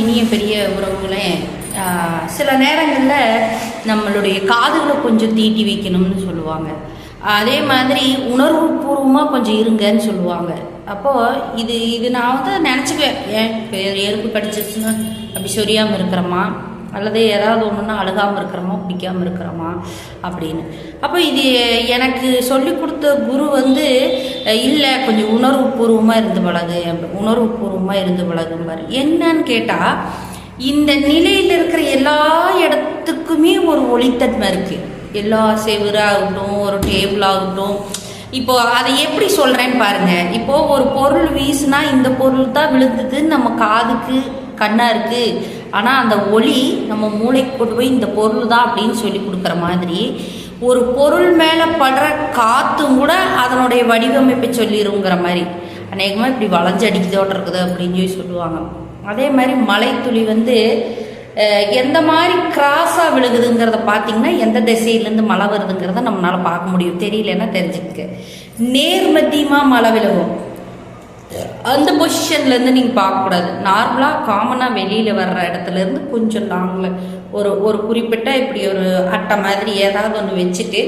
இனிய பெரிய உறவுகளே சில நேரங்களில் நம்மளுடைய காதுகளை கொஞ்சம் தீட்டி வைக்கணும்னு சொல்லுவாங்க. அதே மாதிரி உணர்வு பூர்வமாக கொஞ்சம் இருங்கன்னு சொல்லுவாங்க. அப்போது இது இது நான் வந்து நினச்சிக்குவேன். ஏன்? இப்போ எறும்பு கடிச்சிருச்சுன்னா அப்படி சொரியாமல் இருக்கிறோமா? அல்லது ஏதாவது ஒன்றுனா அழுகாமல் இருக்கிறோமா பிடிக்காமல் இருக்கிறோமா அப்படின்னு. அப்போ இது எனக்கு சொல்லி கொடுத்த குரு வந்து இல்லை கொஞ்சம் உணர்வுபூர்வமாக இருந்து பழகு உணர்வுபூர்வமாக இருந்து பழகும்பார். என்னன்னு கேட்டால் இந்த நிலையில் இருக்கிற எல்லா இடத்துக்குமே ஒரு ஒளித்தன்மை இருக்குது எல்லா செவராகட்டும் ஒரு டேபிள் ஆகட்டும். இப்போ அதை எப்படி சொல்கிறேன்னு பாருங்க. இப்போ ஒரு பொருள் வீசுனா இந்த பொருள் தான் விழுந்ததுன்னு நம்ம காதுக்கு கண்ணாக இருக்குது ஆனால் அந்த ஒளி நம்ம மூளைக்கு கொண்டு போய் இந்த பொருள் தான் அப்படின்னு சொல்லி கொடுக்குற மாதிரி ஒரு பொருள் மேலே படுற காற்றும் கூட அதனுடைய வடிவமைப்பை சொல்லிருங்கிற மாதிரி. அநேகமாக இப்படி வளைஞ்சடிக்குதோட இருக்குது அப்படின்னு சொல்லி சொல்லுவாங்க. அதே மாதிரி மலைத்துளி வந்து எந்த மாதிரி கிராஸாக விழுகுதுங்கிறத பார்த்தீங்கன்னா எந்த திசையிலேருந்து மழை வருதுங்கிறத நம்மளால் பார்க்க முடியும். தெரியலன்னா தெரிஞ்சுக்க நேர்மத்தியமாக மழை விழுகும். அந்த பொசிஷன்லேருந்து நீங்கள் பார்க்கக்கூடாது. நார்மலாக காமனாக வெளியில் வர்ற இடத்துல இருந்து கொஞ்சம் லாங்கில் ஒரு ஒரு குறிப்பிட்ட இப்படி ஒரு அட்டை மாதிரி ஏதாவது ஒன்று வச்சுட்டு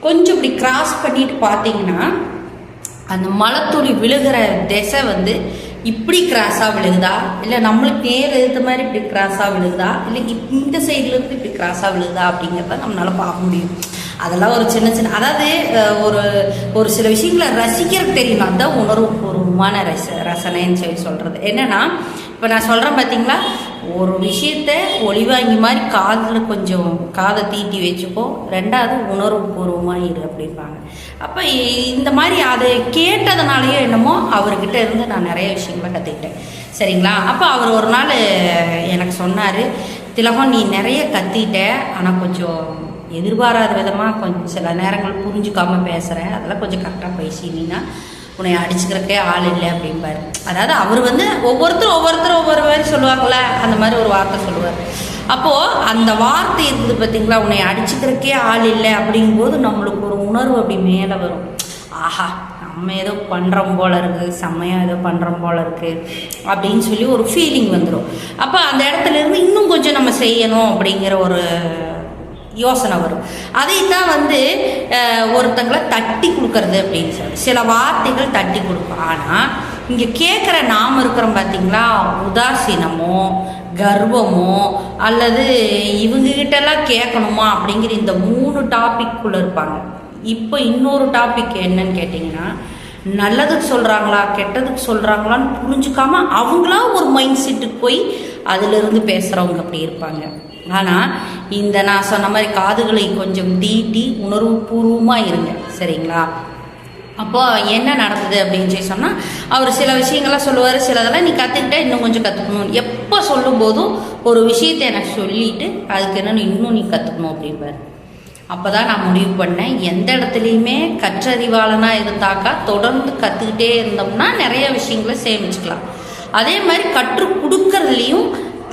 கொஞ்சம் இப்படி கிராஸ் பண்ணிட்டு பார்த்தீங்கன்னா அந்த மலைத்துளி விழுகிற திசை வந்து இப்படி கிராஸாக விழுகுதா? இல்லை நம்மளுக்கு நேர் எழுத மாதிரி இப்படி கிராஸாக விழுகுதா? இல்லை இப்- இந்த சைட்லேருந்து இப்படி கிராஸாக விழுகுதா அப்படிங்கிறத நம்மளால பார்க்க முடியும். அதெல்லாம் ஒரு சின்ன சின்ன அதாவது ஒரு ஒரு சில விஷயங்களை ரசிக்கிறதுக்கு தெரியும். அதுதான் உணர்வுபூர்வமான ரச ரசனைன்னு சொல்லி சொல்கிறது என்னன்னா இப்போ நான் சொல்கிறேன் பார்த்தீங்களா ஒரு விஷயத்த ஒளிவாங்கி மாதிரி காதில் கொஞ்சம் காதை தீட்டி வச்சுக்கோ. ரெண்டாவது உணர்வுபூர்வமாக இரு அப்படிம்பாங்க. அப்போ இந்த மாதிரி அதை கேட்டதுனாலேயோ என்னமோ அவர்கிட்ட இருந்து நான் நிறைய விஷயங்களை கற்றுக்கிட்டேன் சரிங்களா? அப்போ அவர் ஒரு நாள் எனக்கு சொன்னார் திலகம் நீ நிறைய கத்திட்ட ஆனால் கொஞ்சம் எதிர்பாராத விதமாக கொஞ்சம் சில நேரங்கள் புரிஞ்சுக்காம பேசுகிறேன் அதெல்லாம் கொஞ்சம் கரெக்டாக பேசினீங்கன்னா உன்னை அடிச்சுக்கிறக்கே ஆள் இல்லை அப்படிம்பாரு. அதாவது அவர் வந்து ஒவ்வொருத்தரும் ஒவ்வொருத்தரும் ஒவ்வொரு சொல்லுவாங்கள அந்த மாதிரி ஒரு வார்த்தை சொல்லுவார். அப்போது அந்த வார்த்தை இருக்குது பார்த்தீங்களா உன்னை அடிச்சுக்கிறக்கே ஆள் இல்லை அப்படிங்கும்போது நம்மளுக்கு ஒரு உணர்வு அப்படி மேலே வரும். ஆஹா நம்ம ஏதோ பண்ணுறோம் போல இருக்குது செம்மையாக ஏதோ பண்ணுறோம் போல இருக்குது அப்படின்னு சொல்லி ஒரு ஃபீலிங் வந்துடும் அப்போ அந்த இடத்துல இருந்து இன்னும் கொஞ்சம் நம்ம செய்யணும் அப்படிங்கிற ஒரு யோசனை வரும். அதைத்தான் வந்து ஒருத்தங்களை தட்டி கொடுக்கறது அப்படின்னு சொல்லி சில வார்த்தைகள் தட்டி கொடுக்கும். ஆனால் இங்கே கேட்குற நாம் இருக்கிறோம் பார்த்தீங்களா உதாசீனமோ கர்வமோ அல்லது இவங்ககிட்டலாம் கேட்கணுமா அப்படிங்கிற இந்த மூணு டாபிக்குள்ளே இருப்பாங்க. இப்போ இன்னொரு டாபிக் என்னன்னு கேட்டிங்கன்னா நல்லதுக்கு சொல்கிறாங்களா கெட்டதுக்கு சொல்கிறாங்களான்னு புரிஞ்சுக்காம அவங்களா ஒரு மைண்ட் செட்டுக்கு போய் அதிலிருந்து பேசுகிறவங்க அப்படி இருப்பாங்க. ஆனால் இந்த நான் சொன்ன மாதிரி காதுகளை கொஞ்சம் தீட்டி உணர்வுபூர்வமாக இருங்க. சரிங்களா? அப்போ என்ன நடந்தது அப்படின்னு சொல்லி சொன்னால் அவர் சில விஷயங்கள்லாம் சொல்லுவார் சிலதெல்லாம் நீ கற்றுக்கிட்டா இன்னும் கொஞ்சம் கற்றுக்கணும் எப்போ சொல்லும்போதும் ஒரு விஷயத்தை எனக்கு சொல்லிட்டு அதுக்கு என்னென்னு இன்னும் நீ கற்றுக்கணும் அப்படிம்பார். அப்போ தான் நான் முடிவு பண்ணேன். எந்த இடத்துலையுமே கற்றறிவாளனாக இருந்தாக்கா தொடர்ந்து கற்றுக்கிட்டே இருந்தோம்னா நிறைய விஷயங்களை சேமிச்சுக்கலாம். அதே மாதிரி கற்றுக் கொடுக்கறதுலேயும்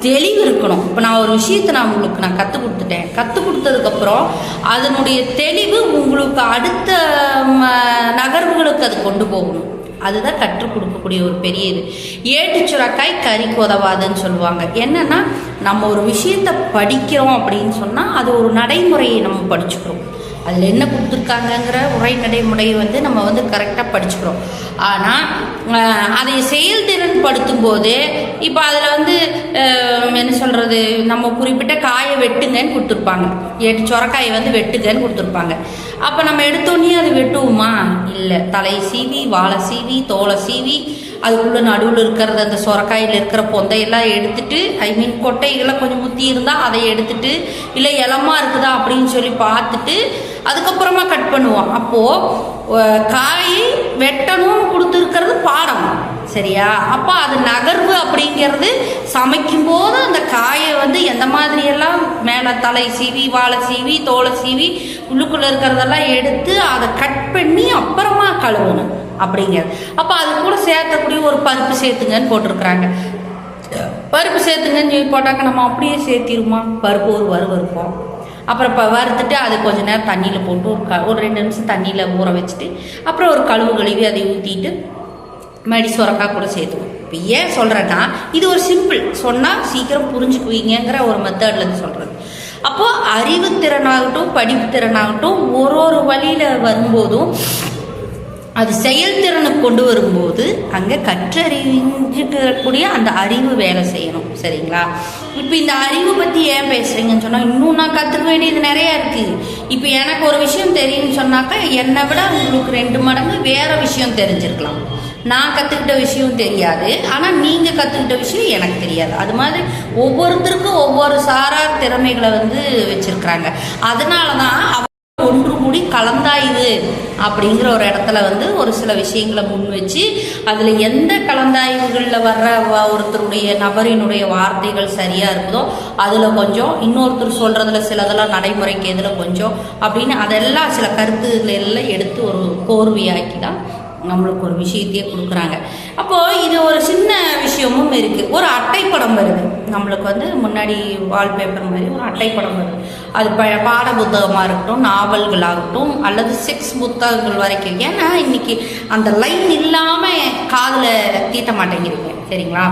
தெளிவு இருக்கணும். இப்போ நான் ஒரு விஷயத்தை நான் உங்களுக்கு நான் கற்றுக் கொடுத்துட்டேன். கற்றுக் கொடுத்ததுக்கப்புறம் அதனுடைய தெளிவு உங்களுக்கு அடுத்த ம, நகர்வுகளுக்கு அது கொண்டு போகணும். அதுதான் கற்றுக் கொடுக்கக்கூடிய ஒரு பெரிய இது. ஏட்டு சுரக்காய் கறிக்கு உதவாதுன்னு சொல்லுவாங்க. என்னன்னா நம்ம ஒரு விஷயத்தை படிக்கிறோம் அப்படின்னு சொன்னால் அது ஒரு நடைமுறையை நம்ம படிச்சுக்கிறோம். அதில் என்ன கொடுத்துருக்காங்கங்கிற உரை நடைமுறையை வந்து நம்ம வந்து கரெக்டாக படிச்சுக்கிறோம். ஆனால் அதை செயல்திறன் படுத்தும் போது இப்போ அதில் வந்து என்ன சொல்கிறது நம்ம குறிப்பிட்ட காயை வெட்டுங்கன்னு கொடுத்துருப்பாங்க. எட்டு சொரக்காயை வந்து வெட்டுங்கன்னு கொடுத்துருப்பாங்க. அப்போ நம்ம எடுத்தோன்னே அது வெட்டுவோமா? இல்லை. தலை சீவி வாழை சீவி தோலை சீவி அதுக்குள்ளே நடுவில் இருக்கிறது அந்த சொரக்காயில் இருக்கிற பொந்தையெல்லாம் எடுத்துட்டு ஐ மீன் கொட்டைகளை கொஞ்சம் முத்தி இருந்தால் அதை எடுத்துட்டு இல்லை இளமா இருக்குதா? அப்படின்னு சொல்லி பார்த்துட்டு அதுக்கப்புறமா கட் பண்ணுவோம். அப்போது காய் வெட்டணும்னு கொடுத்துருக்கிறது பாடம். சரியா? அப்போ அது நகர்வு அப்படிங்கிறது சமைக்கும் போது அந்த காயை வந்து எந்த மாதிரியெல்லாம் மேலே தலை சீவி வாழை சீவி தோலை சீவி உள்ளுக்குள்ளே இருக்கிறதெல்லாம் எடுத்து அதை கட் பண்ணி அப்புறமா கழுவணும் அப்படிங்கிறது. அப்போ அது கூட சேர்த்தக்கூடிய ஒரு பருப்பு சேர்த்துங்கன்னு போட்டிருக்கிறாங்க. பருப்பு சேர்த்துங்கன்னு சொல்லி போட்டாக்க நம்ம அப்படியே சேர்த்திருமா? பருப்பு ஒரு வறுவறுப்போம் அப்புறம் இப்போ வறுத்துட்டு அது கொஞ்ச நேரம் தண்ணியில் போட்டு ஒரு க ஒரு ரெண்டு நிமிஷம் தண்ணியில் ஊற வச்சுட்டு அப்புறம் ஒரு கழுவு கழுவி அதை ஊற்றிட்டு மடி சுரக்கா கூட சேர்த்துவோம் இப்போ ஏன் சொல்கிறேன்னா இது ஒரு சிம்பிள் சொன்னால் சீக்கிரம் புரிஞ்சுக்குவீங்கங்கிற ஒரு மெத்தட்லேருந்து சொல்கிறது அப்போது அறிவுத்திறனாகட்டும் படிப்புத்திறனாகட்டும் ஒரு ஒரு வழியில் வரும்போதும் அது செயல்திறனை கொண்டு வரும்போது அங்கே கற்றறிஞ்சிக்கக்கூடிய அந்த அறிவு வேலை செய்யணும் சரிங்களா? இப்போ இந்த அறிவு பற்றி ஏன் பேசுகிறீங்கன்னு சொன்னால் இன்னும் நான் கற்றுக்க வேண்டியது நிறையா இருக்குது இப்போ எனக்கு ஒரு விஷயம் தெரியும்னு சொன்னாக்கா என்னை விட உங்களுக்கு ரெண்டு மடங்கு வேறு விஷயம் தெரிஞ்சிருக்கலாம். நான் கற்றுக்கிட்ட விஷயம் தெரியாது ஆனால் நீங்கள் கற்றுக்கிட்ட விஷயம் எனக்கு தெரியாது. அது மாதிரி ஒவ்வொருத்தருக்கும் ஒவ்வொரு சாரார் திறமைகளை வந்து வச்சுருக்குறாங்க. அதனால தான் ஒன்று கூடி கலந்தாய்வு அப்படிங்கிற ஒரு இடத்துல வந்து ஒரு சில விஷயங்களை முன் வச்சு அதில் எந்த கலந்தாய்வுகளில் வர்ற ஒருத்தருடைய நபரினுடைய வார்த்தைகள் சரியாக இருக்குதோ அதில் கொஞ்சம் இன்னொருத்தர் சொல்கிறதுல சிலதெல்லாம் நடைமுறைக்கு எதில் கொஞ்சம் அப்படின்னு அதெல்லாம் சில கருத்துகளெல்லாம் எல்லாம் எடுத்து ஒரு கோர்வையாக்கி தான் நம்மளுக்கு ஒரு விஷயத்தையே கொடுக்குறாங்க. அப்போது இது ஒரு சின்ன விஷயமும் இருக்குது ஒரு அட்டைப்படம் வருது. நம்மளுக்கு வந்து முன்னாடி வால்பேப்பர் மாதிரி ஒரு அட்டைப்படம் வருது. அது ப பாட புத்தகமாக இருக்கட்டும் நாவல்களாகட்டும் அல்லது செக்ஸ் புத்தகங்கள் வரைக்கும். ஏன்னா இன்னைக்கு அந்த லைன் இல்லாமல் காதில் தீட்ட மாட்டேங்கிறீங்க. சரிங்களா?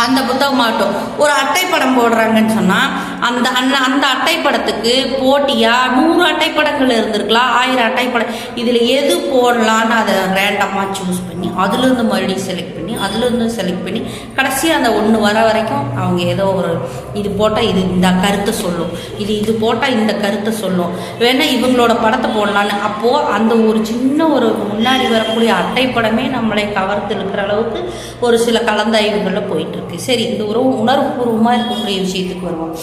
அந்த புத்தகமாகட்டும் ஒரு அட்டைப்படம் போடுறாங்கன்னு சொன்னால் அந்த அந்த அந்த அட்டைப்படத்துக்கு போட்டியாக நூறு அட்டைப்படங்கள் இருந்திருக்கலாம் ஆயிரம் அட்டைப்படம் இதில் எது போடலான்னு அதை ரேண்டமாக சூஸ் பண்ணி அதுலேருந்து மறுபடியும் செலக்ட் பண்ணி அதுலேருந்து செலக்ட் பண்ணி கடைசியாக அந்த ஒன்று வர வரைக்கும் அவங்க ஏதோ ஒரு இது போட்டால் இது இந்த கருத்தை சொல்லும். இது இது போட்டால் இந்த கருத்தை சொல்லும். வேணா இவங்களோட படத்தை போடலான்னு. அப்போது அந்த ஒரு சின்ன ஒரு முன்னாடி வரக்கூடிய அட்டைப்படமே நம்மளை கவர்த்து இருக்கிற அளவுக்கு ஒரு சில கலந்தாய்வுகளில் போயிட்டு இருக்கு. சரி இந்த உறவு உணர்வுபூர்வமாக இருக்கக்கூடிய விஷயத்துக்கு வருவோம்.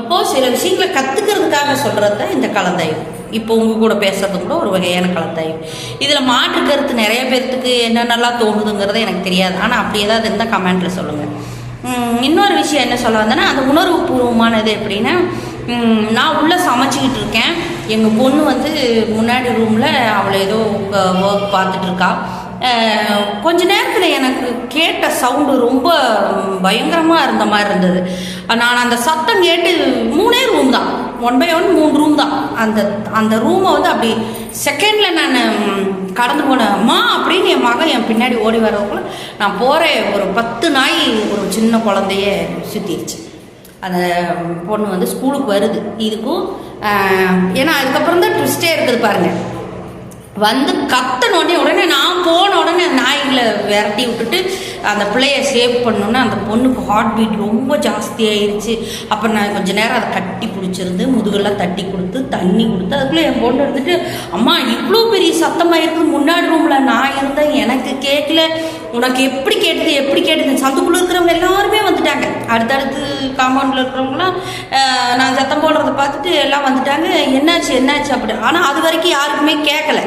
அப்போது சில விஷயங்களை கற்றுக்கிறதுக்காக சொல்கிறது தான் இந்த கலந்தாய்வு. இப்போ உங்கள் கூட பேசுறது கூட ஒரு வகையான கலந்தாய்வு. இதில் மாற்று கருத்து நிறைய பேர்த்துக்கு என்னென்னலாம் தோணுதுங்கிறது எனக்கு தெரியாது. ஆனால் அப்படி ஏதாவது இருந்தால் கமெண்ட்டில் சொல்லுங்கள் இன்னொரு விஷயம் என்ன சொல்ல வந்தேன்னா அந்த உணர்வு பூர்வமானது எப்படின்னா நான் உள்ளே சமைச்சிக்கிட்டு இருக்கேன். எங்கள் பொண்ணு வந்து முன்னாடி ரூமில் அவளை ஏதோ ஒர்க் பார்த்துட்டு இருக்கா. கொஞ்ச நேரத்தில் எனக்கு கேட்ட சவுண்டு ரொம்ப பயங்கரமாக இருந்த மாதிரி இருந்தது. நான் அந்த சத்தம் கேட்டு மூணே ரூம் தான். ஒன் பை ஒன் மூணு ரூம் தான். அந்த அந்த ரூமை வந்து அப்படி செகண்டில் நான் கடந்து போனேன். அப்படின்னு என் மகன் என் பின்னாடி ஓடி வரவக்குள்ள நான் போகிறேன் ஒரு பத்து நாய் ஒரு சின்ன குழந்தைய சுற்றிடுச்சு அந்த பொண்ணு வந்து ஸ்கூலுக்கு வருது. இதுக்கும் ஏன்னா அதுக்கப்புறம் தான் ட்விஸ்டே இருக்குது பாருங்கள் வந்து கத்தன உடனே உடனே நான் போன உடனே நாய்களை விரட்டி விட்டுட்டு அந்த பிள்ளைய சேவ் பண்ணோன்னே அந்த பொண்ணுக்கு ஹார்ட் பீட் ரொம்ப ஜாஸ்தியாயிருச்சு. அப்போ நான் கொஞ்ச நேரம் அதை கட்டி பிடிச்சிருந்து முதுகெல்லாம் தட்டி கொடுத்து தண்ணி கொடுத்து அதுக்குள்ளே என் பொண்ணு இருந்துட்டு அம்மா இவ்வளோ பெரிய சத்தமாக இருக்குது முன்னாடி ரூமில் நான் இருந்தேன் எனக்கு கேட்கல. உனக்கு எப்படி கேட்டது எப்படி கேட்டது? சந்துக்குள்ளே இருக்கிறவங்க எல்லாருமே வந்துட்டாங்க. அடுத்தடுத்து காம்பவுண்டில் இருக்கிறவங்களாம் நான் சத்தம் போடுறத பார்த்துட்டு எல்லாம் வந்துட்டாங்க. என்னாச்சு என்னாச்சு? அப்படி. ஆனால் அது வரைக்கும் யாருக்குமே கேட்கல.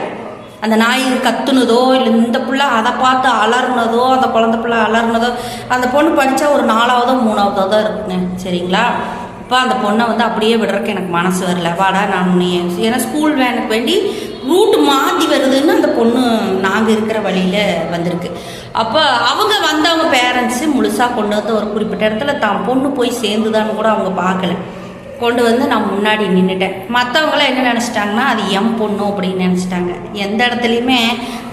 அந்த நாய் கத்துனதோ இல்லை இந்த பிள்ளை அதை பார்த்து அலறுனதோ அந்த குழந்த பிள்ளை அலறுனதோ அந்த பொண்ணு படித்தா ஒரு நாலாவதோ மூணாவதோ தான் இருக்குங்க. சரிங்களா? இப்போ அந்த பொண்ணை வந்து அப்படியே விடுறக்கு எனக்கு மனசு வரல. வாடா நான் நீ ஏன்னா ஸ்கூல் வேனுக்கு வேண்டி ரூட் மாற்றி வருதுன்னு அந்த பொண்ணு நாங்கள் இருக்கிற வழியில் வந்திருக்கு. அப்போ அவங்க வந்தவங்க பேரண்ட்ஸு முழுசாக கொண்டு வந்து ஒரு குறிப்பிட்ட இடத்துல தான் பொண்ணு போய் சேர்ந்துதான்னு கூட அவங்க பார்க்கல. கொண்டு வந்து நான் முன்னாடி நின்றுட்டேன் மற்றவங்களாம் என்ன நினச்சிட்டாங்கன்னா அது எம் பொண்ணு அப்படின்னு நினச்சிட்டாங்க. எந்த இடத்துலையுமே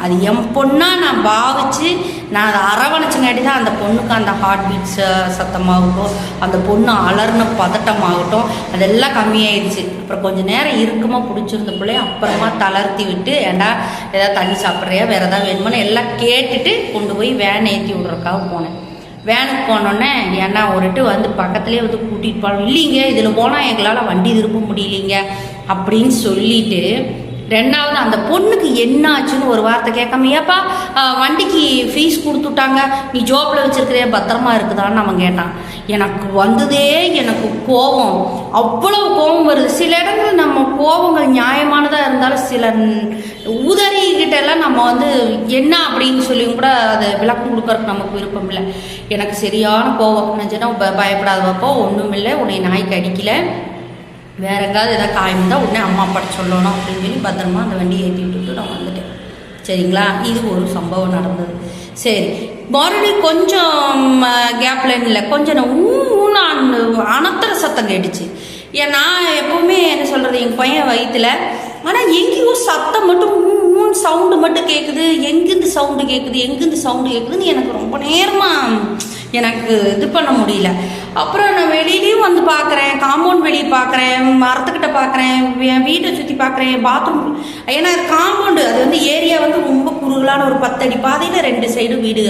அது எம் பொண்ணாக நான் பாவிச்சு நான் அதை அரவணைச்சங்காட்டி தான் அந்த பொண்ணுக்கு அந்த ஹார்ட் பீட்ஸ் சத்தமாகட்டும் அந்த பொண்ணு அலர்ன பதட்டமாகட்டும் அதெல்லாம் கம்மியாயிடுச்சு. அப்புறம் கொஞ்ச நேரம் இருக்குமா பிடிச்சிருந்த பிள்ளைய அப்புறமா தளர்த்தி விட்டு ஏண்டா ஏதாவது தண்ணி சாப்பிட்றியா? வேறு ஏதாவது வேணுமான்னு? எல்லாம் கேட்டுட்டு கொண்டு போய் வேன் ஏற்றி விட்றதுக்காக போனேன். வேனுக்கு போனோடனே ஏன்னா ஒருட்டு வந்து பக்கத்துலேயே வந்து கூட்டிகிட்டு போகணும் இல்லைங்க இதில் போனால் எங்களால் வண்டி திருப்ப முடியலைங்க. அப்படின்னு சொல்லிட்டு ரெண்டாவது அந்த பொண்ணுக்கு என்ன ஆச்சுன்னு ஒரு வார்த்தை கேட்காம ஏப்பா வண்டிக்கு ஃபீஸ் கொடுத்துட்டாங்க. நீ ஜோப்பில் வச்சுருக்கிறே பத்திரமா இருக்குதான்னு அவன் கேட்டான். எனக்கு வந்ததே எனக்கு கோபம். அவ்வளோ கோபம் வருது. சில இடங்கள் நம்ம கோபங்கள் நியாயமானதாக இருந்தாலும் சில ஊதறிகிட்ட எல்லாம் நம்ம வந்து என்ன அப்படின்னு சொல்லியும் கூட அதை விளக்கம் கொடுக்கறதுக்கு நமக்கு விருப்பம் இல்லை. எனக்கு சரியான கோபம். நினச்சுன்னா பயப்படாதப்போ ஒன்றும் இல்லை. உன்னை நாய்க்கு அடிக்கல. வேற எங்காவது ஏதாவது காயம் இருந்தால் உடனே அம்மா அப்பாட்ட சொல்லணும். அப்படின்னு சொல்லி பத்திரமா அந்த வண்டியை ஏற்றி விட்டுட்டு நான் வந்துட்டேன். சரிங்களா? இது ஒரு சம்பவம் நடந்தது. சரி. மறுபடியும் கொஞ்சம் கேப் இல்லை கொஞ்சம் நான் ஊன்னு அனத்திர சத்தம் கேட்டுச்சு. ஏன் நான் எப்போவுமே என்ன சொல்கிறது எங்கள் பையன் வயிற்றுல ஆனால் எங்கேயும் சத்தம் மட்டும் சவுண்டு மட்டும் கேட்குது எங்கேருந்து சவுண்டு கேட்குது எங்கேருந்து சவுண்டு கேட்குதுன்னு எனக்கு ரொம்ப நேரமாக எனக்கு இது பண்ண முடியல. அப்புறம் நான் வெளியிலையும் வந்து பார்க்குறேன் காம்பவுண்ட் வெளியே பார்க்குறேன் மரத்துக்கிட்ட பார்க்குறேன் என் வீட்டை சுற்றி பார்க்குறேன் பாத்ரூம் ஏன்னா காம்பவுண்டு அது வந்து ஏரியா வந்து ரொம்ப குறுகலான ஒரு பத்தடி பாதையில் ரெண்டு சைடும் வீடு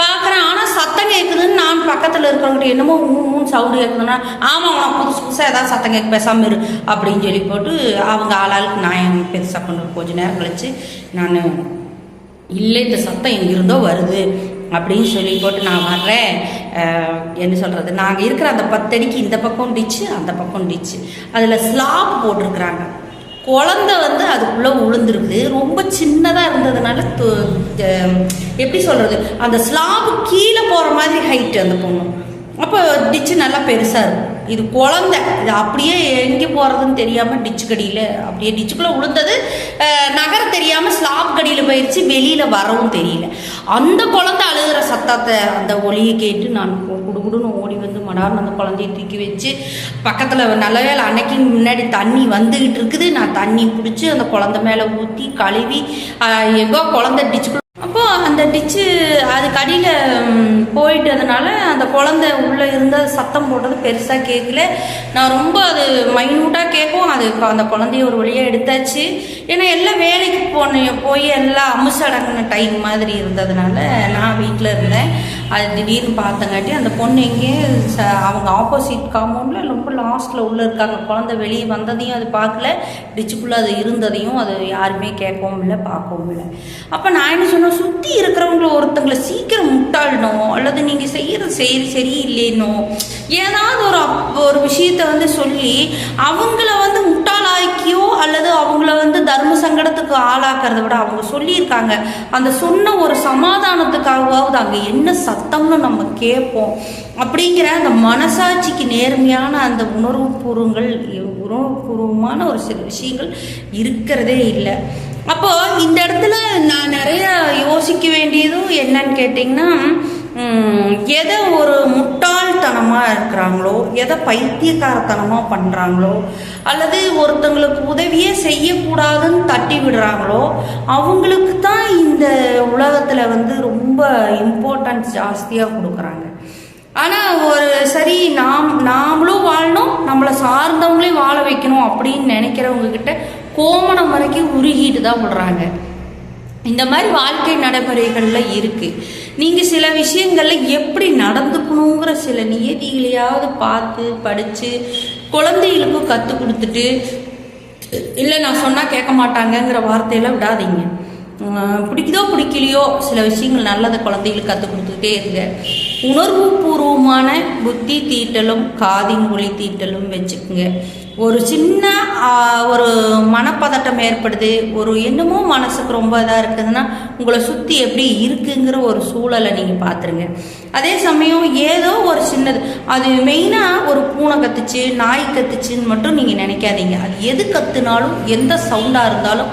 பார்க்குறேன். ஆனால் சத்தம் கேட்குதுன்னு நான் பக்கத்தில் இருக்கிறவங்ககிட்ட என்னமோ மூணு சவுண்டு கேட்குதுன்னா ஆமாம் அவன் புதுசு புதுசாக ஏதாவது சத்தம் கேட்க பேசாமல் இரு அப்படின்னு சொல்லி போட்டு அவங்க ஆளாளுக்கு நான் பெருசாக கொண்டு கொஞ்சம் நேரம் கழிச்சு நான் இல்லை இந்த சத்தம் எங்கிருந்தோ வருது. அப்படின்னு சொல்லி போட்டு நான் வர்றேன். என்ன சொல்கிறது நாங்கள் இருக்கிற அந்த பத்தடிக்கு இந்த பக்கம் டிச்சு அந்த பக்கம் டிச்சு. அதில் ஸ்லாப் போட்டிருக்கிறாங்க. குழந்தை வந்து அதுக்குள்ளே உளுந்துருக்கு. ரொம்ப சின்னதாக இருந்ததுனால எப்படி சொல்கிறது அந்த ஸ்லாப் கீழே போகிற மாதிரி ஹைட்டு அந்த பொண்ணு. அப்போ டிச்சு நல்லா பெருசாக இருக்கும். இது குழந்தை. இது அப்படியே எங்கே போகிறதுன்னு தெரியாமல் டிச்சு கடியில் அப்படியே டிச்சுக்குள்ளே விழுந்தது நகர தெரியாமல் ஸ்லாப் கடியில் போயிடுச்சு வெளியில் வரவும் தெரியல. அந்த குழந்தை அழுகிற சத்தத்தை அந்த ஒளியை கேட்டு நான் குடுகுடுன்னு ஓடி வந்து மடார்னு அந்த குழந்தைய தூக்கி வச்சு பக்கத்தில் நல்ல வேளை அன்னைக்கு முன்னாடி தண்ணி வந்துக்கிட்டு இருக்குது. நான் தண்ணி பிடிச்சி அந்த குழந்தை மேலே ஊற்றி கழுவி எங்கோ குழந்தை டிச்சுக்குள்ள அப்போ அந்த டிச்சு அது அடியில் போயிட்டதுனால அந்த குழந்தை உள்ளே இருந்த சத்தம் போட்டது பெருசாக கேட்கல நான் ரொம்ப அது மைன்யூட்டாக கேட்கும் அது அந்த குழந்தைய ஒரு வழியாக எடுத்தாச்சு. ஏன்னா எல்லாம் வேலைக்கு போன போய் எல்லாம் அமுசடங்கின டைம் மாதிரி இருந்ததுனால நான் வீட்டில் இருந்தேன். அது திடீர்னு பார்த்தங்காட்டி அந்த பொண்ணு எங்கேயே ச அவங்க ஆப்போசிட் காம்பவுண்டில் ரொம்ப லாஸ்ட்டில் உள்ளே இருக்காங்க. குழந்தை வெளியே வந்ததையும் அது பார்க்கல. டிச்சுக்குள்ளே அது இருந்ததையும் அது யாருமே கேட்கவும் இல்லை பார்க்கவும் இல்லை. அப்போ நான் என்ன சொன்னேன்? சுற்றி இருக்கிறவங்கள ஒருத்தங்களை சீக்கிரம் முட்டாளனோ அல்லது நீங்கள் செய்கிறது சரி சரியில்லைனோ ஏதாவது ஒரு அப்- ஒரு விஷயத்தை வந்து சொல்லி அவங்கள வந்து முட்டாளாக்கியோ அல்லது அவங்கள வந்து தர்ம சங்கடத்துக்கு ஆளாக்குறத விட அவங்க சொல்லியிருக்காங்க. அந்த சொன்ன ஒரு சமாதானத்துக்காகவாவது அங்கே என்ன சத்தம்னு நம்ம கேட்போம். அப்படிங்கிற அந்த மனசாட்சிக்கு நேர்மையான அந்த உணர்வுபூர்வங்கள் உணர்வுபூர்வமான ஒரு சில விஷயங்கள் இருக்கிறதே இல்லை. அப்போ இந்த இடத்துல நான் நிறைய யோசிக்க வேண்டியதும் என்னன்னு கேட்டிங்கன்னா எதை ஒரு முட்டாள்தனமாக இருக்கிறாங்களோ எதை பைத்தியக்காரத்தனமாக பண்ணுறாங்களோ அல்லது ஒருத்தங்களுக்கு உதவியே செய்யக்கூடாதுன்னு தட்டி விடுறாங்களோ அவங்களுக்கு தான் இந்த உலகத்தில் வந்து ரொம்ப இம்பார்ட்டன்ஸ் ஜாஸ்தியாக கொடுக்குறாங்க. ஆனால் ஒரு சரி நாம் நாமளும் வாழணும் நம்மளை சார்ந்தவங்களையும் வாழ வைக்கணும் அப்படின்னு நினைக்கிறவங்க கிட்ட கோமணம் வரைக்கும் உருகிட்டு தான் விடுறாங்க. இந்த மாதிரி வாழ்க்கை நடைமுறைகளில் இருக்குது நீங்கள் சில விஷயங்களில் எப்படி நடந்துக்கணுங்கிற சில நியதிகளையாவது பார்த்து படித்து குழந்தைகளுக்கும் கற்றுக் கொடுத்துட்டு இல்லை நான் சொன்னால் கேட்க மாட்டாங்கங்கிற வார்த்தையெல்லாம் விடாதீங்க. பிடிக்குதோ பிடிக்கலையோ சில விஷயங்கள் நல்லதை குழந்தைகளுக்கு கற்றுக் கொடுத்துக்கிட்டே இருங்க. உணர்வு பூர்வமான புத்தி தீட்டலும் காதின் ஒளி தீட்டலும் வச்சுக்குங்க. ஒரு சின்ன ஒரு மனப்பதட்டம் ஏற்படுது. ஒரு என்னமோ மனசுக்கு ரொம்ப இதாக இருக்குதுன்னா உங்களை சுற்றி எப்படி இருக்குங்கிற ஒரு சூழலை நீங்கள் பார்த்துருங்க. அதே சமயம் ஏதோ ஒரு சின்னது அது மெயினாக ஒரு பூனை கத்துச்சு நாய் கத்துச்சுன்னு மட்டும் நீங்கள் நினைக்காதீங்க. அது எது கத்துனாலும் எந்த சவுண்டாக இருந்தாலும்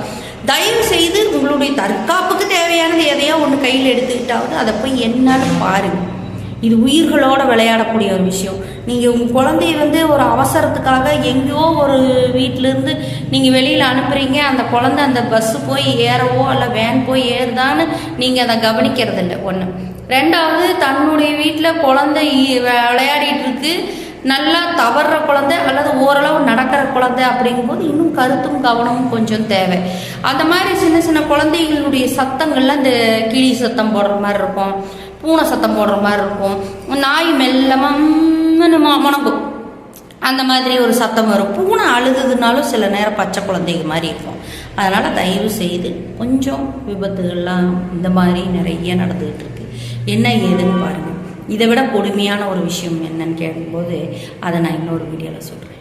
தயவு செய்து உங்களுடைய தற்காப்புக்கு தேவையானது எதையோ ஒன்று கையில் எடுத்துக்கிட்டாவது அதை போய் என்னன்னு பாருங்க. இது உயிர்களோடு விளையாடக்கூடிய ஒரு விஷயம். நீங்கள் உங்கள் குழந்தைய வந்து ஒரு அவசரத்துக்காக எங்கேயோ ஒரு வீட்டிலேருந்து நீங்கள் வெளியில் அனுப்புகிறீங்க அந்த குழந்தை அந்த பஸ்ஸு போய் ஏறவோ இல்லை வேன் போய் ஏறுதான்னு நீங்கள் அதை கவனிக்கிறதில்ல. ஒன்று ரெண்டாவது தன்னுடைய வீட்டில் குழந்தை விளையாடிட்டு இருக்கு. நல்லா தவறுற குழந்தை அல்லது ஓரளவு நடக்கிற குழந்தை அப்படிங்கும்போது இன்னும் கருத்தும் கவனமும் கொஞ்சம் தேவை. அந்த மாதிரி சின்ன சின்ன குழந்தைகளுடைய சத்தங்கள்லாம் இந்த கிளி சத்தம் போடுற மாதிரி இருக்கும். பூனை சத்தம் போடுற மாதிரி இருக்கும். நாய் மெல்லமாக முணங்கும். அந்த மாதிரி ஒரு சத்தம் வரும். பூனை அழுதுனாலும் சில நேரம் பச்சை குழந்தைங்க மாதிரி இருக்கும். அதனால் தயவு செய்து கொஞ்சம் விபத்துகள்லாம் இந்த மாதிரி நிறைய நடந்துகிட்டு இருக்கு. என்ன ஏதுன்னு பாருங்கள் இதை விட கொடுமையான ஒரு விஷயம் என்னன்னு கேட்கும்போது அதை நான் இன்னொரு வீடியோவில் சொல்கிறேன்